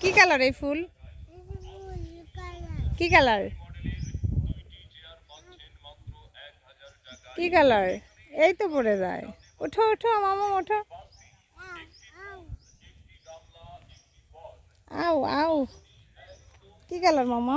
কি কালার এই ফুল? কি কালার? কি কালার? এই তো পড়ে যায়। ওঠো ওঠো, মামা, ওঠো। আও আও কি কালার, মামা?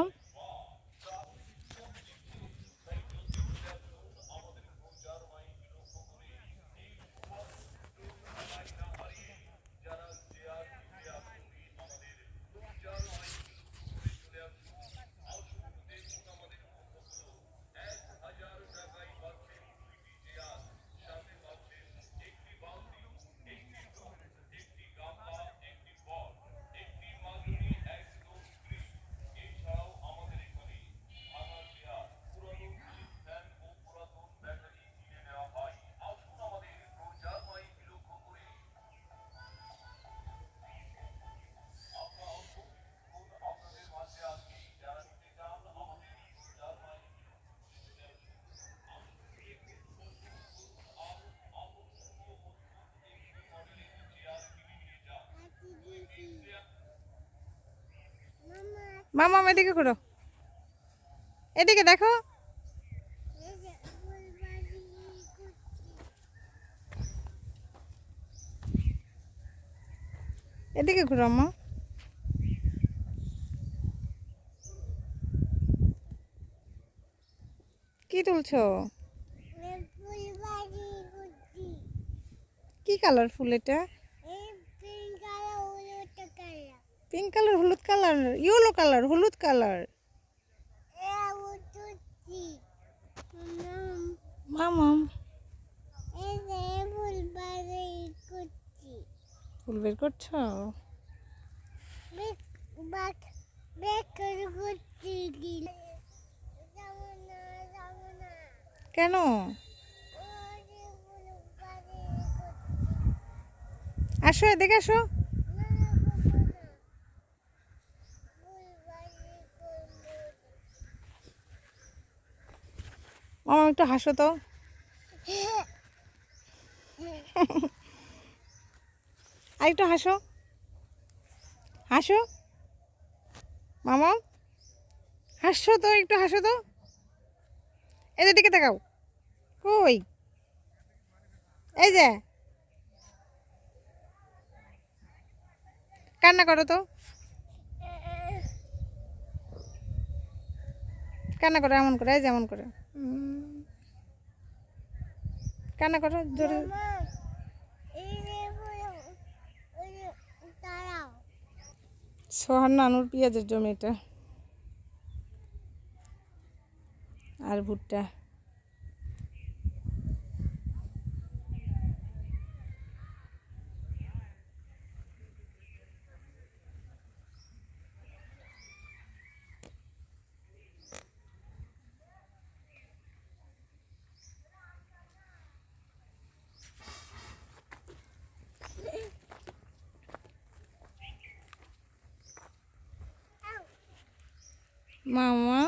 মামা এদিকে ঘুরো এদিকে দেখো। এদিকে ঘুরো আম্মা কি তুলছো? কি কালার ফুল এটা? পিঙ্ক কালার হলুদ কালার ইয়েলো কালার হলুদ কালার মামাম। ফুল বের করছ? কেন? আসো এদিকে আসো। মামা একটু হাসো তো। আর একটু হাসো। হাসো। মামা হাসছো তো, একটু হাসো তো। এদের দিকে তাকাও। কই? এই যে। কান্না করো তো। কান্না করো, এমন করে, এই যে, এমন করে। কান্না করো জোরে। সোহান নানুর পেঁয়াজের জমিটা আর ভুট্টা। মামা মামা